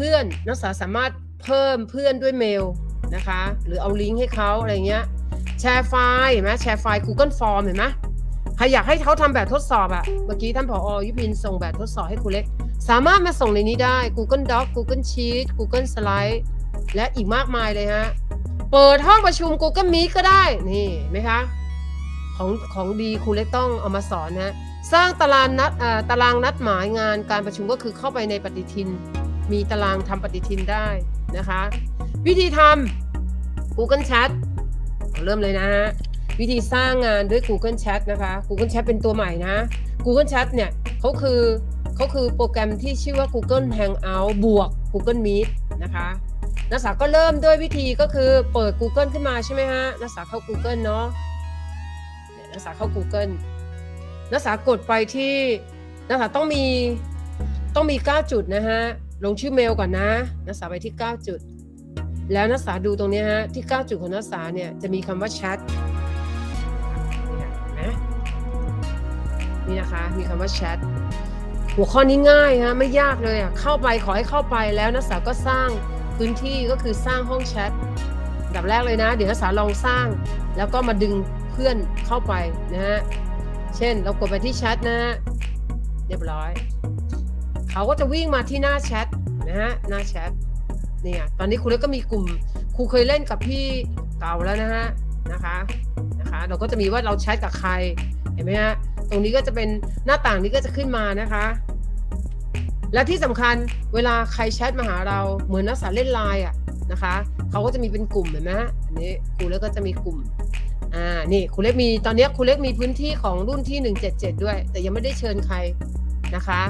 พื่อนนักศึกษาสามารถเพิ่มเพื่อนด้วยเมลนะคะ หรือเอาลิงก์ให้เขาอะไรเงี้ยแชร์ไฟล์เห็นไหมแชร์ไฟล์ Google Form เห็นไหมใครอยากให้เขาทำแบบทดสอบอะเมื่อกี้ท่านผอยุพินส่งแบบทดสอบให้ครูเล็ก สามารถมาส่งในนี้ได้ Google Doc Google Sheet Google Slide และอีกมากมายเลยฮะ เปิดห้องประชุม Google Meet ก็ได้ นี่ไหมคะ ของของดีครูเล็กต้องเอามาสอนนะ สร้างตารางนัดตารางนัดหมายงานการประชุมก็คือเข้าไปในปฏิทิน มีตารางทำปฏิทินได้นะคะ วิธีทำ Google Chat เริ่มเลยนะฮะ วิธีสร้างงานด้วย Google Chat นะคะ Google Chat เป็นตัวใหม่นะ Google Chat เนี่ยเขาคือเขาคือโปรแกรมที่ชื่อว่า Google Hangout บวก Google Meet นะคะนักศึกษาก็เริ่มด้วยวิธีก็คือเปิด Google ขึ้นมาใช่ไหมฮะนักศึกษาเข้า Google เนาะเนี่ยนักศึกษาเข้า Google นักศึกษากดไปที่นักศึกษาต้องมีต้องมี 9 จุดนะฮะ ลงชื่อเมลก่อนนะ นักศึกษาไปที่ 9 จุด แล้วนักศึกษาดูตรงนี้ฮะ ที่ 9 จุดของนักศึกษาเนี่ยจะมีคำว่าแชทนี่นไหมนี่นะคะมีคำว่าแชทหัวข้อนี้ง่ายฮะไม่ยากเลยอะเข้าไปขอให้เข้าไปแล้วนักศึกษาก็สร้างพื้นที่ก็คือสร้างห้องแชทดับแรกเลยนะ เดี๋ยวนักศึกษาลองสร้าง แล้วก็มาดึงเพื่อนเข้าไปนะฮะเช่นเรากดไปที่แชทนะฮะเรียบร้อย เขาก็จะวิ่งมาที่หน้าแชท นะฮะหน้าแชทเนี่ยตอนนี้ครูเล็กก็มีกลุ่มครูเคยเล่นกับพี่เก่าแล้วนะฮะนะคะนะคะ เราก็จะมีว่าเราแชทกับใครเห็นไหมฮะตรงนี้ก็จะเป็นหน้าต่างนี้ก็จะขึ้นมานะคะ และที่สำคัญเวลาใครแชทมาหาเราเหมือนนักศึกษาเล่นไลน์อะนะคะเขาก็จะมีเป็นกลุ่มเห็นไหมฮะอันนี้ครูเล็กก็จะมีกลุ่มอ่านี่ครูเล็กมีตอนนี้ครูเล็กมีพื้นที่ของรุ่นที่ 177 ด้วย แต่ยังไม่ได้เชิญใครนะคะ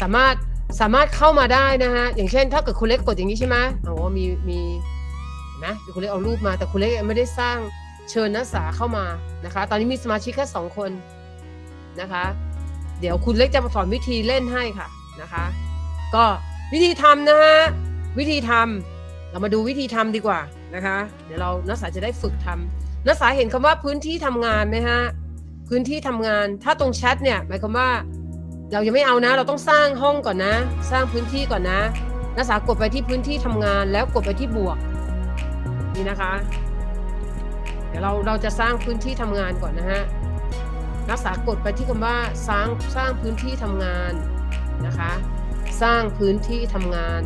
สามารถ สามารถเข้ามาได้นะฮะ อย่างเช่น ถ้าเกิดคุณเล็กกดอย่างนี้ใช่ไหมอ๋อมีมีเห็นไหมคุณเล็กเอารูปมาแต่คุณเล็กยังไม่ได้สร้างเชิญนักศึกษาเข้ามานะคะ ตอนนี้มีสมาชิกแค่สองคนนะคะ เดี๋ยวคุณเล็กจะมาสอนวิธีเล่นให้ค่ะนะคะ ก็วิธีทำนะฮะวิธีทำเรามาดูวิธีทำดีกว่านะคะ เดี๋ยวเรานักศึกษาจะได้ฝึกทำนักศึกษาเห็นคำว่าพื้นที่ทำงานไหมฮะพื้นที่ทำงานถ้าตรงแชทเนี่ยหมายความว่า เรายังไม่เอานะ เราต้องสร้างห้องก่อนนะ สร้างพื้นที่ก่อนนะนักศึกษากดไปที่พื้นที่ทำงานแล้วกดไปที่บวก นี่นะคะ เดี๋ยวเราเราจะสร้างพื้นที่ทำงานก่อนนะฮะนักศึกษากดไปที่คำว่าสร้างสร้างพื้นที่ทำงานนะคะ สร้างพื้นที่ทำงาน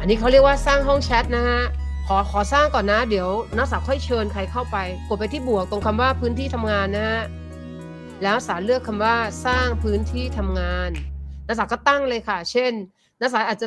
อันนี้เขาเรียกว่าสร้างห้องแชทนะฮะขอขอสร้างก่อนนะ เดี๋ยวนักศึกษาค่อยเชิญใครเข้าไป กดไปที่บวกตรงคำว่าพื้นที่ทำงานนะฮะ แล้วสาเลือกคำว่าสร้างพื้นที่ทำงานนักศึกษาก็ตั้งเลยค่ะ เช่น นักศึกษาอาจจะ